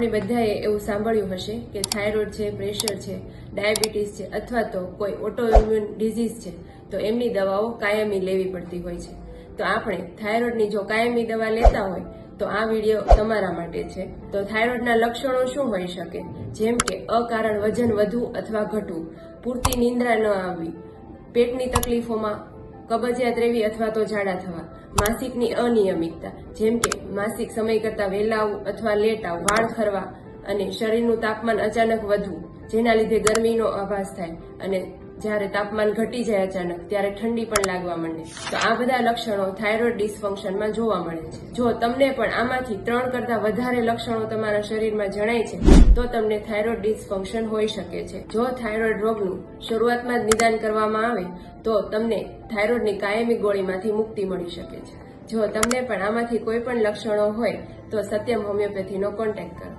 આપણે બધાએ એવું સાંભળ્યું હશે કે થાઇરોઇડ છે, પ્રેશર છે, ડાયાબિટીસ છે અથવા તો કોઈ ઓટોઇમ્યુન ડિઝીઝ છે, તો એમની દવાઓ કાયમી લેવી પડતી હોય છે. તો આપણે થાઇરોઇડની જો કાયમી દવા લેતા હોય, તો આ વીડિયો તમારા માટે છે. તો થાઇરોઇડના લક્ષણો શું હોઈ શકે? જેમ કે અકારણ વજન વધવું અથવા ઘટવું, પૂરતી નિંદ્રા ન આવવી, પેટની તકલીફોમાં કબજિયાત રહેવી અથવા તો જાડા થવા. માસિકની અનિયમિતતા, જેમ કે માસિક સમય કરતાં વહેલા અથવા લેટ આવવું વાળ ખરવા અને શરીરનું તાપમાન અચાનક વધવું, જેના લીધે ગરમીનો આભાસ થાય અને જ્યારે તાપમાન ઘટી જાય અચાનક, ત્યારે ઠંડી પણ લાગવા માંડે તો આ બધા લક્ષણો થાઇરોઇડ ડિસફંક્શનમાં જોવા મળે છે. જો તમને પણ આમાંથી ત્રણ કરતાં વધારે લક્ષણો તમારા શરીરમાં જણાય છે, તો તમને થાઇરોઇડ ડિસફંક્શન હોઈ શકે છે. જો થાઇરોઇડ રોગનું શરૂઆતમાં જ નિદાન કરવામાં આવે, તો તમને થાઇરોઇડની કાયમી ગોળીમાંથી મુક્તિ મળી શકે છે. જો તમને પણ આમાંથી કોઈ પણ લક્ષણો હોય, તો સત્યમ હોમિયોપેથીનો કોન્ટેક્ટ કરો.